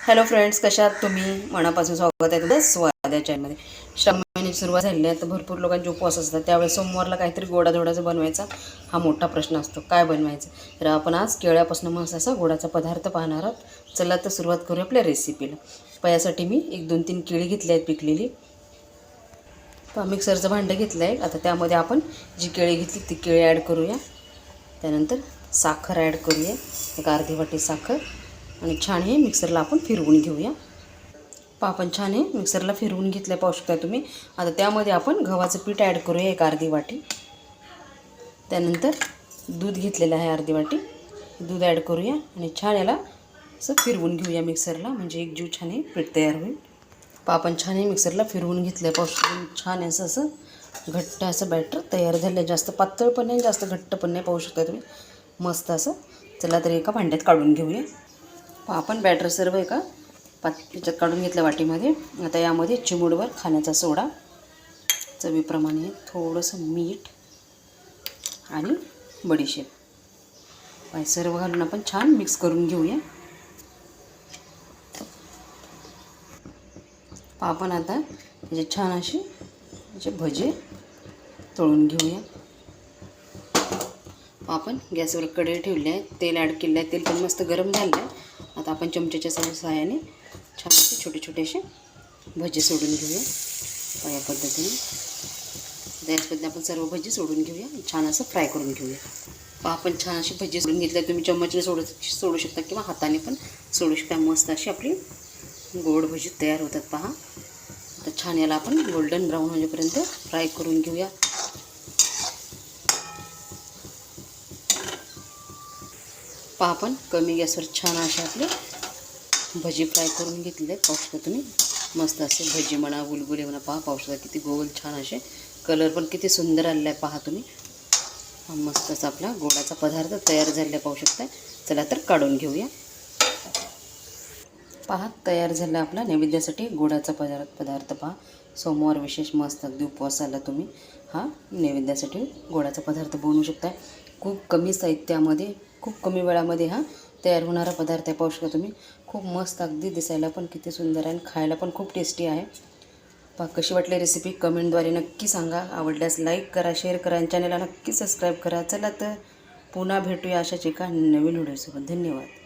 Hello friends कशात तुम्ही? मनापासून स्वागत आहे तुमचं स्वाद या चॅनलमध्ये श्रावण महिन्याची सुरुवात झाली आहे तर भरपूर लोकांचे उपवास असतात. त्यावेळेस सोमवारला काहीतरी गोडाधोडाचं बनवायचा हा मोठा प्रश्न असतो काय बनवायचं? तर आपण आज केळ्यापासून मस्त असा गोडाचा पदार्थ पाहणार आहोत. चला तर सुरुवात करूया आपल्या रेसिपीला पयासाठी मी एक दोन तीन केळी घेतली आहेत पिकलेली. तर मिक्सरचं भांडं घेतलं आहे. आता त्यामध्ये आपण जी केळी घेतली ती केळी ॲड करूया. त्यानंतर साखर ॲड करूया. एक अर्धी वाटी साखर. आणि छान हे मिक्सरला आपण फिरवून घेऊया. पहा आपण छान हे मिक्सरला फिरवून घेतलं पाहू शकता तुम्ही. आता त्यामध्ये आपण गव्हाचं पीठ ॲड करूया एक अर्धी वाटी. त्यानंतर दूध घेतलेलं आहे अर्धी वाटी. दूध ॲड करूया आणि छान याला असं फिरवून घेऊया मिक्सरला म्हणजे एक जीव छान हे पीठ तयार होईल. पहा आपण छान हे मिक्सरला फिरवून घेतलं पाहू छान असं असं घट्ट असं बॅटर तयार झालं आहे जास्त पातळ पण नाही जास्त घट्ट पण नाही पाहू शकता तुम्ही. मस्त असं चला तर एका भांड्यात काढून घेऊया. आपण बॅटर सर्व एका पात याच्यात काढून घेतलं वाटीमध्ये. आता यामध्ये चिमूडवर खाण्याचा सोडा. चवीप्रमाणे थोडंसं मीठ आणि बडीशेप. पाय सर्व घालून आपण छान मिक्स करून घेऊया. आपण आता म्हणजे छान असे म्हणजे भजे तळून घेऊया. आपण गॅसवर कढई ठेवली आहे. तेल ॲड केलं आहे. तेल पण मस्त गरम झालं आहे. आता आपण चमच्याच्या सहाय्याने छान असे छोटे छोटेसे भजे सोडून घेऊया. पहा या पद्धतीने. आता आपण सर्व भजी सोडून घेऊया. छान असं फ्राय करून घेऊया. पहा आपण छान अशी भजी सोडून घेतल्या तुम्ही चम्मचने सोडू सोडू शकता किंवा हाताने पण सोडू शकता. मस्त अशी आपली गोड भजी तयार होतात. पहा. आता छान याला आपण गोल्डन ब्राऊन होईपर्यंत फ्राय करून घेऊया. पहा आपण कमी गॅसवर छान असे आपले भजी फ्राय करून घेतले पाहू शकता तुम्ही मस्त असे भजी म्हणा गुलगुले म्हणा पहा पाहू शकता किती गोल छान असे कलर पण किती सुंदर आलेला आहे पहा तुम्ही. हा मस्त असा आपला गोडाचा पदार्थ तयार झालेला पाहू शकता चला तर काढून घेऊया. पहा तयार झाला आपला नैवेद्यासाठी गोडाचा पदार्थ पदार्थ पहा. सोमवार विशेष मस्त अगदी उपवासाला तुम्ही. हा नैवेद्यासाठी गोडाचा पदार्थ बनवू शकता खूप कमी साहित्यामध्ये खूप कमी वेळामध्ये हा तयार होणारा पदार्थ आहे. पाहू शकता तुम्ही. खूप मस्त अगदी दिसायला पण किती सुंदर आहे आणि खायला पण खूप टेस्टी आहे. पा कशी वाटली रेसिपी कमेंटद्वारे नक्की सांगा. आवडल्यास लाईक करा शेअर करा आणि चॅनलला नक्की सबस्क्राईब करा. चला तर पुन्हा भेटूया अशाच एका नवीन व्हिडिओसोबत धन्यवाद.